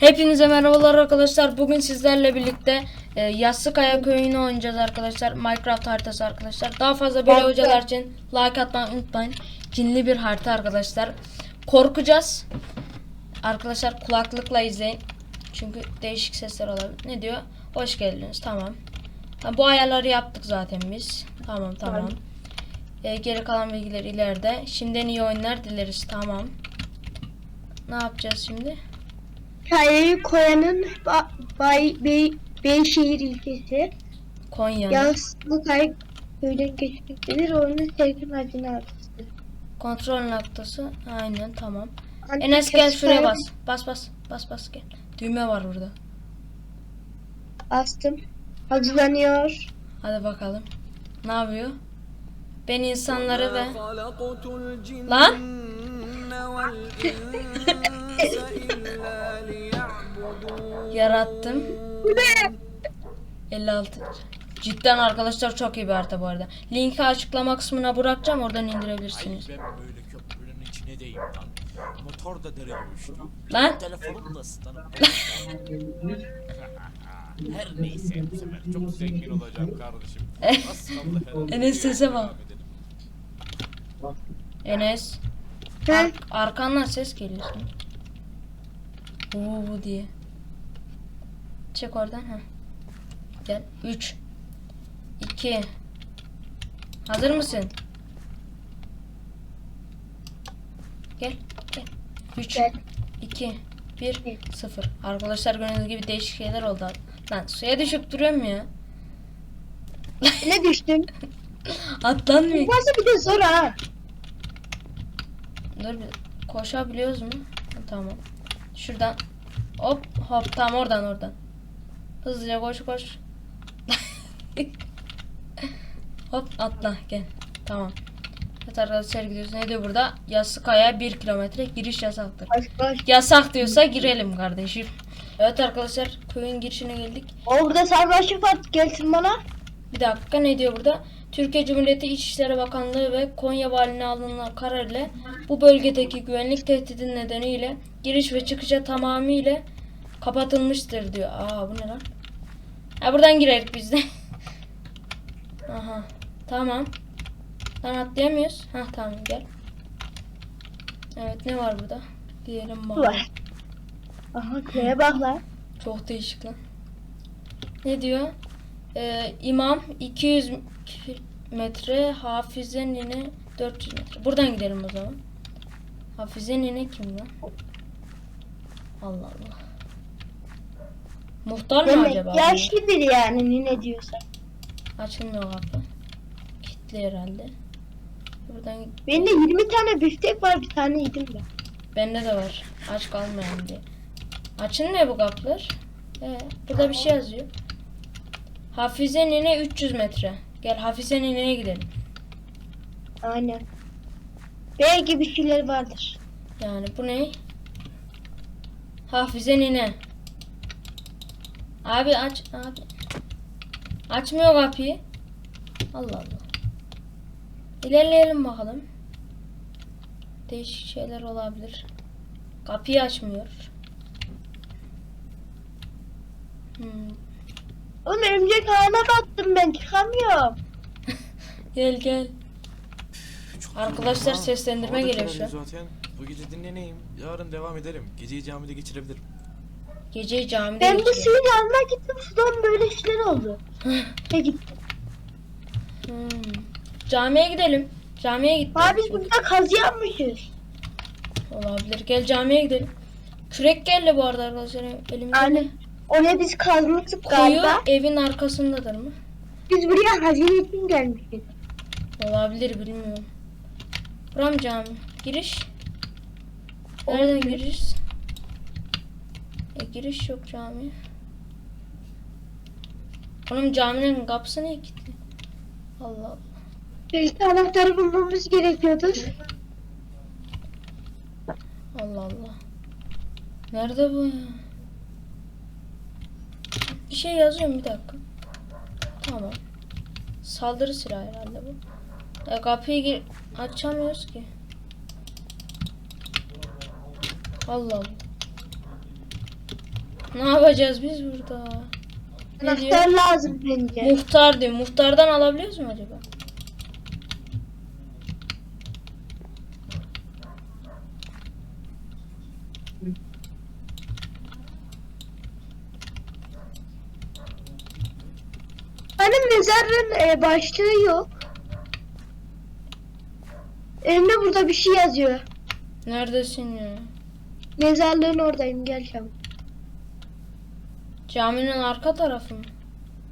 Hepinize merhabalar arkadaşlar. Bugün sizlerle birlikte e, Yassıkaya köyünü oynayacağız arkadaşlar. Minecraft haritası arkadaşlar. Daha fazla böyle hocalar için like atmayı unutmayın. Cinli bir harita arkadaşlar. Korkacağız. Arkadaşlar kulaklıkla izleyin. Çünkü değişik sesler olabilir. Ne diyor? Hoş geldiniz. Tamam. Ha, bu ayarları yaptık zaten biz. Tamam tamam. Tamam. E, geri kalan bilgiler ileride. Şimdiden iyi oyunlar dileriz. Tamam. Ne yapacağız şimdi? Hikayeyi koyanın ba Bay Bey Beyşehir ilçesi. Konya. Yaslı Kay köyden geçmektedir. Onun sevgi adını adresidir. Kontrol noktası. Aynen tamam. Antik Enes gel şuraya bas. Bas bas. Bas bas gel. Düğme var burada. Bastım. Hazırlanıyor. Hadi bakalım. Ne yapıyor? Ben insanları ve... Lan! Yarattım. 56. Cidden arkadaşlar çok iyi bir harita bu arada. Linki açıklama kısmına bırakacağım oradan indirebilirsiniz. Ben böyle köprünün içine deyim lan. Motor da dere düştü. Lan Telefonum da ıslanıp Her neyse bu sefer çok zengin olacağım kardeşim. Enes sese bak. Enes. Ar- arkandan ses geliyor senin. Oo diye. Çek oradan ha. Gel. 3 2 Hazır mısın? Gel. Gel. 3 Gel. 2 1 0 Arkadaşlar gördüğünüz gibi değişik şeyler oldu. Lan suya düşüp duruyorum ya. Ne düştüm? Atlanmıyor. Burası bir de zor ha. Dur bir koşabiliyoruz mu? Tamam. Şuradan hop hop tam oradan oradan. Hızlıca koş koş. hop atla gel. Tamam. Evet arkadaşlar gidiyoruz. Ne diyor burada? Yassıkaya 1 kilometre giriş yasaktır. Yasak diyorsa girelim kardeşim. Evet arkadaşlar köyün girişine geldik. O burada sarmaşık var. Gelsin bana. Bir dakika ne diyor burada? Türkiye Cumhuriyeti İçişleri Bakanlığı ve Konya Valiliğine alınan karar ile bu bölgedeki güvenlik tehdidi nedeniyle giriş ve çıkışa tamamıyla kapatılmıştır diyor. Aa bu ne lan? Ha buradan girerik biz de. Aha. Tamam. Lan atlayamıyoruz. Ha tamam gel. Evet ne var burada? Diyelim bakalım. Var. Aha köye bak lan. Çok değişik lan. Ne diyor? Ee, imam 200 metre, Hafize nine 400 metre. Buradan gidelim o zaman. Hafize nine kim lan? Allah Allah. Muhtar mı Demek acaba? yaşlı biri yani ne diyorsa. Açılmıyor kapı. Kilitli herhalde. Buradan Bende 20 tane büftek var bir tane yedim ben. Bende de var. Aç kalmayalım diye. Açılmıyor bu kapılar. Ee, burada bir şey yazıyor. Hafize nene 300 metre. Gel Hafize neneye gidelim. Aynen. Belki bir şeyler vardır. Yani bu ne? Hafize nene. Abi aç abi. Açmıyor kapıyı. Allah Allah. İlerleyelim bakalım. Değişik şeyler olabilir. Kapıyı açmıyor. Hmm. Oğlum örümcek ağına battım ben çıkamıyorum. Gel gel. Çok Arkadaşlar seslendirme geliyor şu kararıyor Zaten bu gece dinleneyim. Yarın devam ederim. Geceyi camide geçirebilirim. Geceyi camide Ben bu suyun almak gittim sudan böyle şeyler oldu. ne gittim. Hmm. Camiye gidelim. Camiye git. Abi biz burada kazı yapmışız. Olabilir. Gel camiye gidelim. Kürek geldi bu arada arkadaşlar elimde. Aynen. Oraya biz kazmıştık Kuyu galiba. evin arkasındadır mı? Biz buraya hazine için gelmişiz. Olabilir bilmiyorum. Buram cami. Giriş. Nereden giriş? E giriş yok cami. Oğlum caminin kapısı niye kilitli? Allah Allah. Belki anahtarı bulmamız gerekiyordur. Allah Allah. Nerede bu ya? Bir şey yazıyorum bir dakika. Tamam. Saldırı silahı herhalde bu. E, kapıyı gir açamıyoruz ki. Allah Allah. Ne yapacağız biz burada? Ne diyor? Anahtar lazım bence. Muhtar diyor. Muhtardan alabiliyoruz mu acaba? Hani mezarın e, başlığı yok. Elimde burada bir şey yazıyor. Neredesin ya? Mezarlığın oradayım gel çabuk. Caminin arka tarafı mı?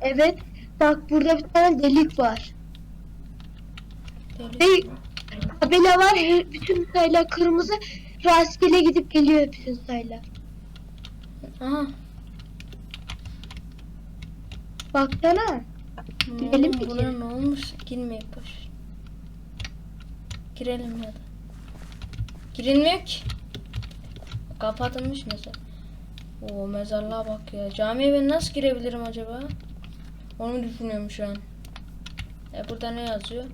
Evet. Bak burada bir tane delik var. Deli. Ve tabela var. Her- Bütün sayılar kırmızı. Rastgele gidip geliyor bütün sayılar. Aha. Baksana. Girelim mi Hmm, buna ne olmuş? Girmeyek boş. Girelim ya da. Girilmiyor ki. Kapatılmış mesela. Oo mezarlığa bak ya. Camiye ben nasıl girebilirim acaba? Onu düşünüyorum şu an. E burada ne yazıyor?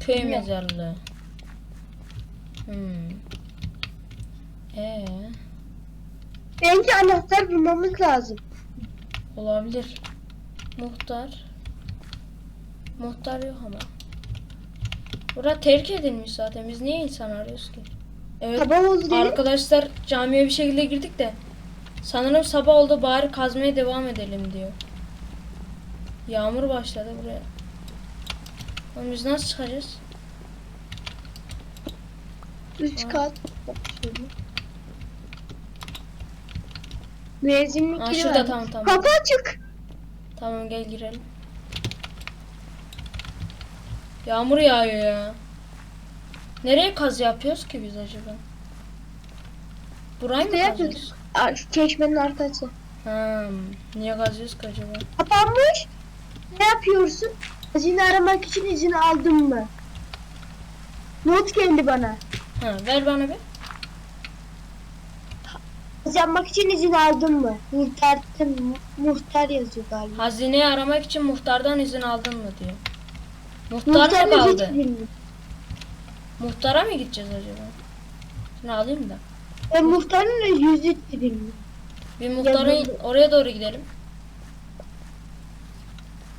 Köy Bilmiyorum. mezarlığı. Hmm. Ee, Bence anahtar bulmamız lazım. olabilir. Muhtar. Muhtar yok ama. Bura terk edilmiş zaten. Biz niye insan arıyoruz ki? Evet. Sabah oldu değil mi? Arkadaşlar camiye bir şekilde girdik de sanırım sabah oldu bari kazmaya devam edelim diyor. Yağmur başladı buraya. Oğlum biz nasıl çıkacağız? Üst kat. Müezzinlik Aa, şurada, var. tamam, tamam. Kapı açık. Tamam gel girelim. Yağmur yağıyor ya. Nereye kaz yapıyoruz ki biz acaba? Burayı mı Ne kazıyoruz? Şu çeşmenin arkası. Ha, niye kazıyoruz ki acaba? Kapanmış. Ne yapıyorsun? Hazine aramak için izin aldın mı? Not geldi bana. Ha, ver bana bir. Kaz yapmak için izin aldın mı? Muhtar, muhtar yazıyor galiba. Hazineyi aramak için muhtardan izin aldın mı diyor. Muhtar mı Muhtarla hiç kaldı? Muhtara mı gideceğiz acaba? Şunu alayım da. Ben muhtarın yüzü de bilmiyorum. Bir muhtarın Ya oraya doğru gidelim.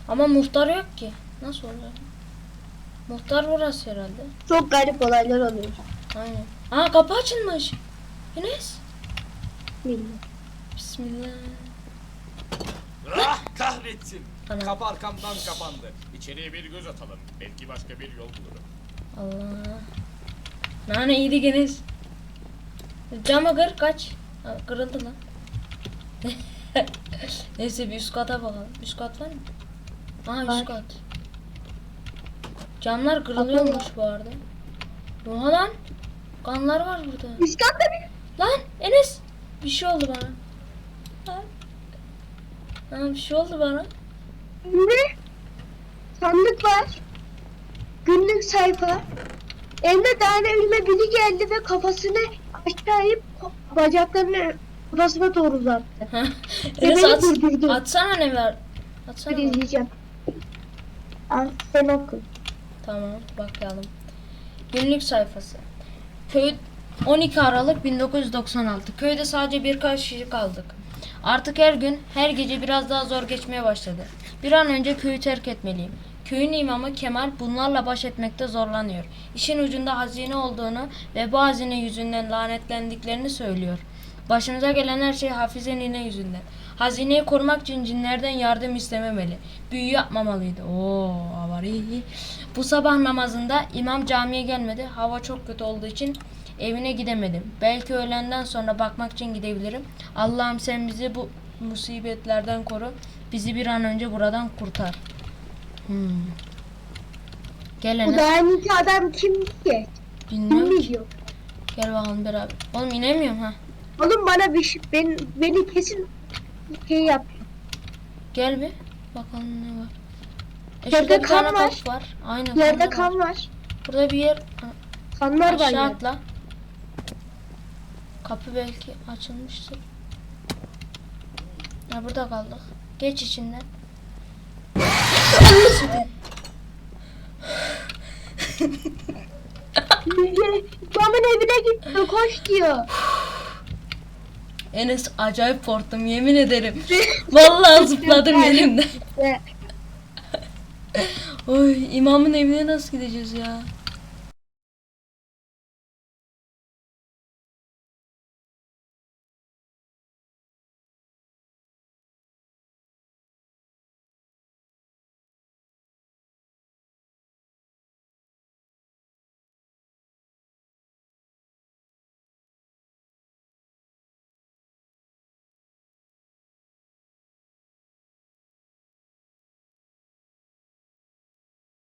Ama muhtar yok ki. Nasıl olacak? Muhtar burası herhalde. Çok garip olaylar oluyor. Aynen. Aa kapı açılmış. Enes. Bilmiyorum. Bismillah. Ah kahretsin. Ana. Kapı arkamdan kapandı. İçeriye bir göz atalım. Belki başka bir yol bulurum. Allah. Nane iyiydi Enes. Cama kır kaç. Ha, kırıldı lan. Neyse bir üst kata bakalım. Üst kat var mı? Aha üst Var. kat. Camlar kırılıyormuş bu arada. Oha lan. Kanlar var burada. Üst katta bir Lan Enes. Bir şey oldu bana. Ha. Ha, bir şey oldu bana. ne? Sandık var. Günlük sayfa. Tane ölüme biri geldi ve kafasını aşağı eğip bacaklarını kafasına doğru uzattı. Ve beni at, durdurdu. atsana ne var? Atsana. Bir izleyeceğim. Al sen oku. Tamam bakalım. Günlük sayfası. Köy 12 Aralık 1996. Köyde sadece birkaç kişi kaldık. Artık her gün, her gece biraz daha zor geçmeye başladı. Bir an önce köyü terk etmeliyim. Köyün imamı Kemal bunlarla baş etmekte zorlanıyor. İşin ucunda hazine olduğunu ve bu hazine yüzünden lanetlendiklerini söylüyor. Başımıza gelen her şey Hafize nine yüzünden. Hazineyi korumak için cinlerden yardım istememeli. Büyü yapmamalıydı. Oo, var iyi. Bu sabah namazında imam camiye gelmedi. Hava çok kötü olduğu için evine gidemedim. Belki öğlenden sonra bakmak için gidebilirim. Allah'ım sen bizi bu musibetlerden koru. Bizi bir an önce buradan kurtar. Hmm. Gel Bu Enes. önceki adam kim ki? Kim Bilmiyorum ki. biliyor? Gel bakalım beraber. Oğlum inemiyorum ha. Oğlum bana bir şey, ben, beni kesin şey yap. Gel bir. Bakalım ne var. E Yerde bir kan tane var. kapı var. Aynen. Yerde kan var. var. Burada bir yer. Ha, Kanlar var Aşağı yerde. atla. Kapı belki açılmıştır. Ya burada kaldık. Geç içinden. Babamın evine gitti koş diyor. Enes acayip korktum yemin ederim. Vallahi zıpladım yerimden. Oy imamın evine nasıl gideceğiz ya?